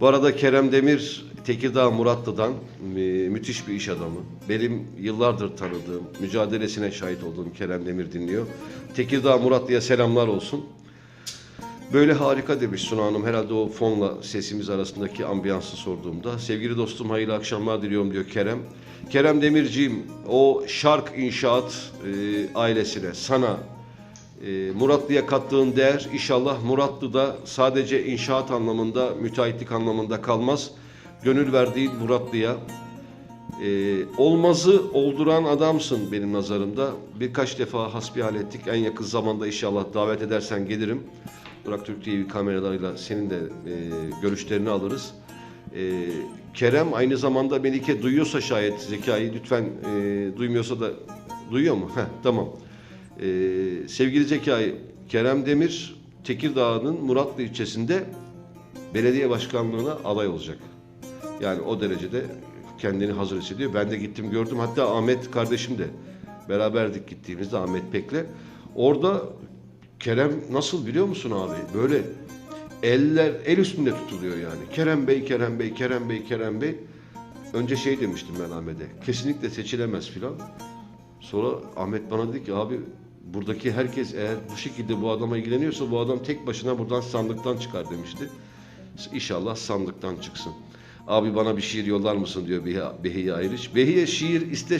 Bu arada Kerem Demir Tekirdağ Muratlı'dan müthiş bir iş adamı. Benim yıllardır tanıdığım, mücadelesine şahit olduğum Kerem Demir dinliyor. Tekirdağ Muratlı'ya selamlar olsun. Böyle harika demiş Suna Hanım. Herhalde o fonla sesimiz arasındaki ambiyansı sorduğumda. Sevgili dostum hayırlı akşamlar diliyorum diyor Kerem. Kerem Demirciğim o Şark İnşaat e, ailesine, sana, Muratlı'ya kattığın değer inşallah Muratlı'da sadece inşaat anlamında, müteahhitlik anlamında kalmaz. Gönül verdiğin Muratlı'ya e, olmazı olduran adamsın benim nazarımda. Birkaç defa hasbihal ettik. En yakın zamanda inşallah davet edersen gelirim. Burak Türk TV kameralarıyla senin de e, görüşlerini alırız. E, Kerem aynı zamanda Melike duyuyorsa şayet Zekai lütfen e, duymuyorsa da duyuyor mu? Heh, tamam. E, sevgili Zekai Kerem Demir Tekirdağ'ın Muratlı ilçesinde belediye başkanlığına aday olacak. Yani o derecede kendini hazır hissediyor. Ben de gittim gördüm. Hatta Ahmet kardeşim de beraberdik gittiğimizde Ahmet Pek'le. Orada Kerem nasıl biliyor musun abi? Böyle eller el üstünde tutuluyor yani. Kerem Bey, Kerem Bey, Kerem Bey, Kerem Bey. Önce şey demiştim ben Ahmet'e. Kesinlikle seçilemez filan. Sonra Ahmet bana dedi ki abi buradaki herkes eğer bu şekilde bu adama ilgileniyorsa bu adam tek başına buradan sandıktan çıkar demişti. İnşallah sandıktan çıksın. Abi bana bir şiir yollar mısın diyor Behiye, Ayrış. Behiye şiir iste